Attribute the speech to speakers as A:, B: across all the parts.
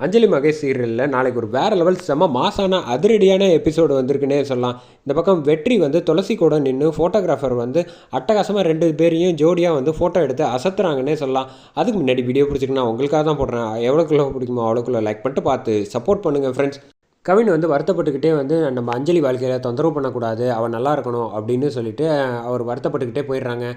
A: அஞ்சலி மகேஷ் சீரியலில் நாளைக்கு ஒரு வேறு லெவல் செம்ம மாசான அதிரடியான எபிசோடு வந்திருக்குன்னே சொல்லலாம். இந்த பக்கம் வெற்றி வந்து துளசி கூட நின்று ஃபோட்டோகிராஃபர் வந்து அட்டகாசமாக ரெண்டு பேரையும் ஜோடியாக வந்து ஃபோட்டோ எடுத்து அசத்துறாங்கன்னே சொல்லலாம். அதுக்கு முன்னாடி வீடியோ பிடிச்சிருக்குன்னா உங்களுக்காக தான் போடுறேன். எவ்வளோக்குள்ளே பிடிக்குமோ அவ்வளோக்குள்ளே லைக் பண்ணிட்டு பார்த்து சப்போர்ட் பண்ணுங்கள் ஃப்ரெண்ட்ஸ் கவின் வந்து வருத்தப்பட்டுக்கிட்டே வந்து நம்ம அஞ்சலி வாழ்க்கையில் தொந்தரவு பண்ணக்கூடாது அவன் நல்லா இருக்கணும் அப்படின்னு சொல்லிட்டு அவர் வருத்தப்பட்டுக்கிட்டே போயிடுறாங்க.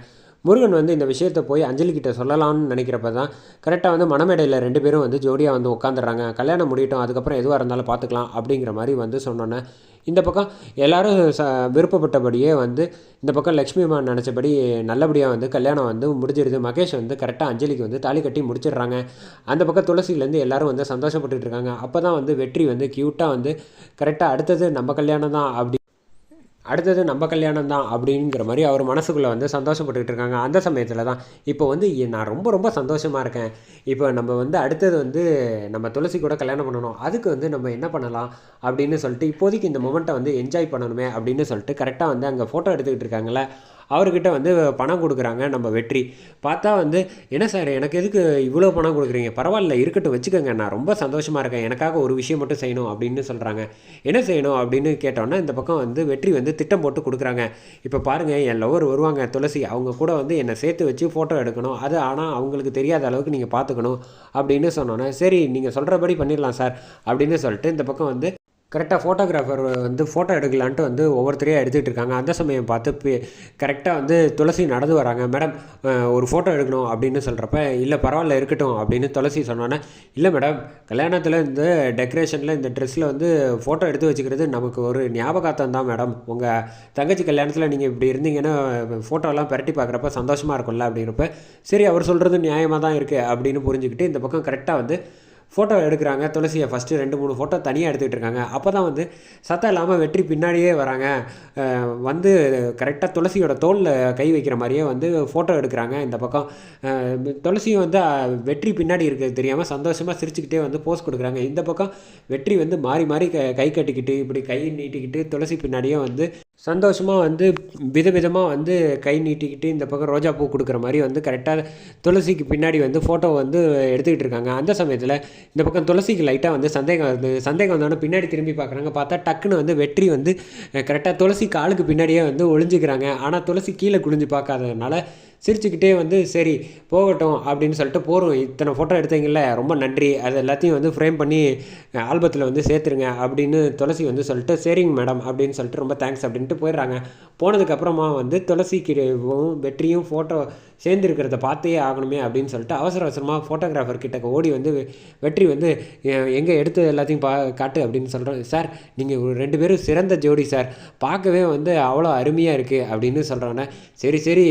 A: முருகன் வந்து இந்த விஷயத்தை போய் அஞ்சலி கிட்ட சொல்லலாம்னு நினைக்கிறப்ப தான் கரெக்டாக வந்து மணமேடையில் ரெண்டு பேரும் வந்து ஜோடியாக வந்து உட்காந்துடுறாங்க கல்யாணம் முடியட்டும் அதுக்கப்புறம் எதுவாக இருந்தாலும் பார்த்துக்கலாம் அப்படிங்கிற மாதிரி வந்து சொன்னோன்னே இந்த பக்கம் எல்லாரும் ச விருப்பப்பட்டபடியே வந்து இந்த பக்கம் லக்ஷ்மி அம்மா நினச்சபடி நல்லபடியாக வந்து கல்யாணம் வந்து முடிஞ்சிருது. மகேஷ் வந்து கரெக்டாக அஞ்சலிக்கு வந்து தாலி கட்டி முடிச்சிடுறாங்க. அந்த பக்கம் துளசிலேருந்து எல்லாரும் வந்து சந்தோஷப்பட்டுட்டு இருக்காங்க. அப்போ தான் வந்து வெற்றி வந்து க்யூட்டாக வந்து கரெக்டாக அடுத்தது நம்ம கல்யாணம் தான் அப்படி அடுத்தது நம்ம கல்யாணம் தான் அப்படிங்கிற மாதிரி அவர் மனசுக்குள்ளே வந்து சந்தோஷப்பட்டுக்கிட்டு இருக்காங்க. அந்த சமயத்தில் தான் இப்போ வந்து நான் ரொம்ப ரொம்ப சந்தோஷமாக இருக்கேன். இப்போ நம்ம வந்து அடுத்தது வந்து நம்ம துளசி கூட கல்யாணம் பண்ணணும். அதுக்கு வந்து நம்ம என்ன பண்ணலாம் அப்படின்னு சொல்லிட்டு இப்போதைக்கு இந்த மொமெண்ட்டை வந்து என்ஜாய் பண்ணணுமே அப்படின்னு சொல்லிட்டு கரெக்டாக வந்து அங்கே ஃபோட்டோ எடுத்துக்கிட்டு இருக்காங்களே அவர்கிட்ட வந்து பணம் கொடுக்குறாங்க நம்ம வெற்றி. பார்த்தா வந்து என்ன சார் எனக்கு எதுக்கு இவ்வளோ பணம் கொடுக்குறீங்க? பரவாயில்ல இருக்கட்டும் வச்சுக்கோங்க. நான் ரொம்ப சந்தோஷமாக இருக்கேன். எனக்காக ஒரு விஷயம் மட்டும் செய்யணும் அப்படின்னு சொல்கிறாங்க என்ன செய்யணும்? அப்படின்னு கேட்டோன்னா இந்த பக்கம் வந்து வெற்றி வந்து திட்டம் போட்டு கொடுக்குறாங்க. இப்போ பாருங்கள் என் லவர் வருவாங்க துளசி. அவங்க கூட வந்து என்னை சேர்த்து வச்சு ஃபோட்டோ எடுக்கணும். அது ஆனால் அவங்களுக்கு தெரியாத அளவுக்கு நீங்கள் பார்த்துக்கணும் அப்படின்னு சொன்னோன்னே சரி நீங்கள் சொல்கிறபடி பண்ணிடலாம் சார் அப்படின்னு சொல்லிட்டு இந்த பக்கம் வந்து கரெக்டாக ஃபோட்டோகிராஃபர் வந்து ஃபோட்டோ எடுக்கலான்ட்டு வந்து ஒவ்வொருத்தரையும் எடுத்துகிட்டு இருக்காங்க. அந்த சமயம் பார்த்து கரெக்டாக வந்து துளசி நடந்து வராங்க. மேடம் ஒரு ஃபோட்டோ எடுக்கணும் அப்படின்னு சொல்கிறப்ப இல்லை பரவாயில்ல இருக்கட்டும் அப்படின்னு துளசி சொன்னோன்னே இல்லை மேடம் கல்யாணத்தில் இந்த டெக்கரேஷனில் இந்த ட்ரெஸ்ஸில் வந்து ஃபோட்டோ எடுத்து வச்சுக்கிறது நமக்கு ஒரு ஞாபகார்த்தம் தான் மேடம் உங்கள் தங்கச்சி கல்யாணத்தில் நீங்கள் இப்படி இருந்தீங்கன்னா ஃபோட்டோலாம் பரட்டி பார்க்குறப்ப சந்தோஷமாக இருக்கும்ல அப்படிங்கிறப்ப சரி அவர் சொல்கிறது நியாயமாக தான் இருக்குது அப்படின்னு புரிஞ்சுக்கிட்டு இந்த பக்கம் கரெக்டாக வந்து ஃபோட்டோ எடுக்கிறாங்க. துளசியை ஃபஸ்ட்டு ரெண்டு மூணு ஃபோட்டோ தனியாக எடுத்துக்கிட்டு இருக்காங்க. அப்போ தான் வந்து சத்தம் இல்லாமல் வெற்றி பின்னாடியே வராங்க. வந்து கரெக்டாக துளசியோட தோலில் கை வைக்கிற மாதிரியே வந்து ஃபோட்டோ எடுக்கிறாங்க இந்த பக்கம். துளசியும் வந்து வெற்றி பின்னாடி இருக்கிறது தெரியாமல் சந்தோஷமாக சிரிச்சுக்கிட்டே வந்து போஸ் கொடுக்குறாங்க. இந்த பக்கம் வெற்றி வந்து மாறி மாறி க கை கட்டிக்கிட்டு இப்படி கை நீட்டிக்கிட்டு துளசி பின்னாடியே வந்து சந்தோஷமாக வந்து விதவிதமாக வந்து கை நீட்டிக்கிட்டு இந்த பக்கம் ரோஜா பூ கொடுக்குற மாதிரி வந்து கரெக்டாக துளசிக்கு பின்னாடி வந்து ஃபோட்டோ வந்து எடுத்துக்கிட்டு இருக்காங்க. அந்த சமயத்தில் இந்த பக்கம் துளசிக்கு லைட்டாக வந்து சந்தேகம் வந்து சந்தேகம் வந்தோடனே பின்னாடி திரும்பி பார்க்குறாங்க. பார்த்தா டக்குன்னு வந்து வெற்றி வந்து கரெக்டாக துளசி காலுக்கு பின்னாடியே வந்து ஒளிஞ்சுக்கிறாங்க. ஆனால் துளசி கீழே குளிஞ்சு பார்க்காததுனால சிரிச்சுக்கிட்டே வந்து சரி போகட்டும் அப்படின்னு சொல்லிட்டு போகிறோம் இத்தனை ஃபோட்டோ எடுத்தீங்கல்ல ரொம்ப நன்றி. அது எல்லாத்தையும் வந்து ஃப்ரேம் பண்ணி ஆல்பத்தில் வந்து சேர்த்துருங்க அப்படின்னு துளசி வந்து சொல்லிட்டு சரிங்க மேடம் அப்படின்னு சொல்லிட்டு ரொம்ப தேங்க்ஸ் அப்படின்ட்டு போயிடுறாங்க. போனதுக்கப்புறமா வந்து துளசிக்கு வெற்றியும் ஃபோட்டோ சேர்ந்துருக்கிறத பார்த்தே ஆகணுமே அப்படின்னு சொல்லிட்டு அவசர அவசரமாக ஃபோட்டோகிராஃபர் கிட்ட ஓடி வந்து வெற்றி வந்து எங்கே எடுத்து எல்லாத்தையும் பா காட்டு அப்படின்னு சொல்கிறோம் சார் நீங்கள் ஒரு ரெண்டு பேரும் சிறந்த ஜோடி சார். பார்க்கவே வந்து அவ்வளோ அருமையாக இருக்குது அப்படின்னு சொல்கிறோன்னே சரி சரி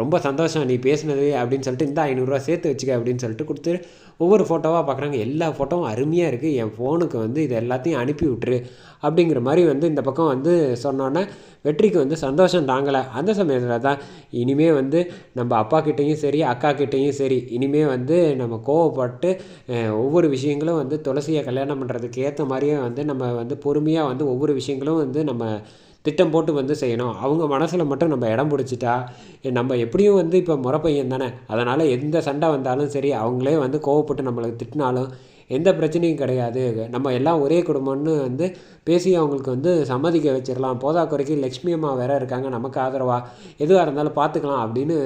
A: ரொம்ப சந்தோஷம். நீ பேசினது அப்படின்னு சொல்லிட்டு இந்த ஐநூறுரூவா சேர்த்து வச்சுக்க அப்படின்னு சொல்லிட்டு கொடுத்து ஒவ்வொரு ஃபோட்டோவாக பார்க்குறாங்க எல்லா ஃபோட்டோவும் அருமையாக இருக்குது என் ஃபோனுக்கு வந்து இது எல்லாத்தையும் அனுப்பி விட்டுரு அப்படிங்கிற மாதிரி வந்து இந்த பக்கம் வந்து சொன்னோன்னே வெற்றிக்கு வந்து சந்தோஷம் தாங்கலை. அந்த சமயத்தில் தான் இனிமேல் வந்து நம்ம அப்பா கிட்டேயும் சரி அக்கா கிட்டேயும் சரி இனிமே வந்து நம்ம கோவப்பட்டு ஒவ்வொரு விஷயங்களும் வந்து துளசியை கல்யாணம் பண்ணுறதுக்கு ஏற்ற மாதிரியே வந்து நம்ம வந்து பொறுமையாக வந்து ஒவ்வொரு விஷயங்களும் வந்து நம்ம திட்டம் போட்டு வந்து செய்யணும். அவங்க மனசில் மட்டும் நம்ம இடம் பிடிச்சிட்டா நம்ம எப்படியும் வந்து இப்போ முறப்பையன் தானே. அதனால் எந்த சண்டை வந்தாலும் சரி அவங்களே வந்து கோவப்பட்டு நம்மளை திட்டினாலும் எந்த பிரச்சனையும் கிடையாது. நம்ம எல்லாம் ஒரே குடும்பம்னு வந்து பேசி அவங்களுக்கு வந்து சம்மதிக்க வச்சிடலாம் போதா குறைக்கு லக்ஷ்மி அம்மா வேற இருக்காங்க. நமக்கு ஆதரவாக எதுவாக இருந்தாலும் பார்த்துக்கலாம் அப்படின்னு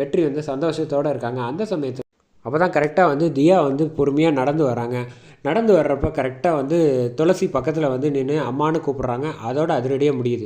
A: வெற்றி வந்து சந்தோஷத்தோடு இருக்காங்க. அந்த சமயத்தில் அப்போ தான் கரெக்டாக வந்து தியா வந்து பொறுமையாக நடந்து வராங்க. நடந்து வர்றப்ப கரெக்டாக வந்து துளசி பக்கத்தில் வந்து நின்று அம்மான்னு கூப்பிட்றாங்க. அதோட அதிரடியாக முடியுது.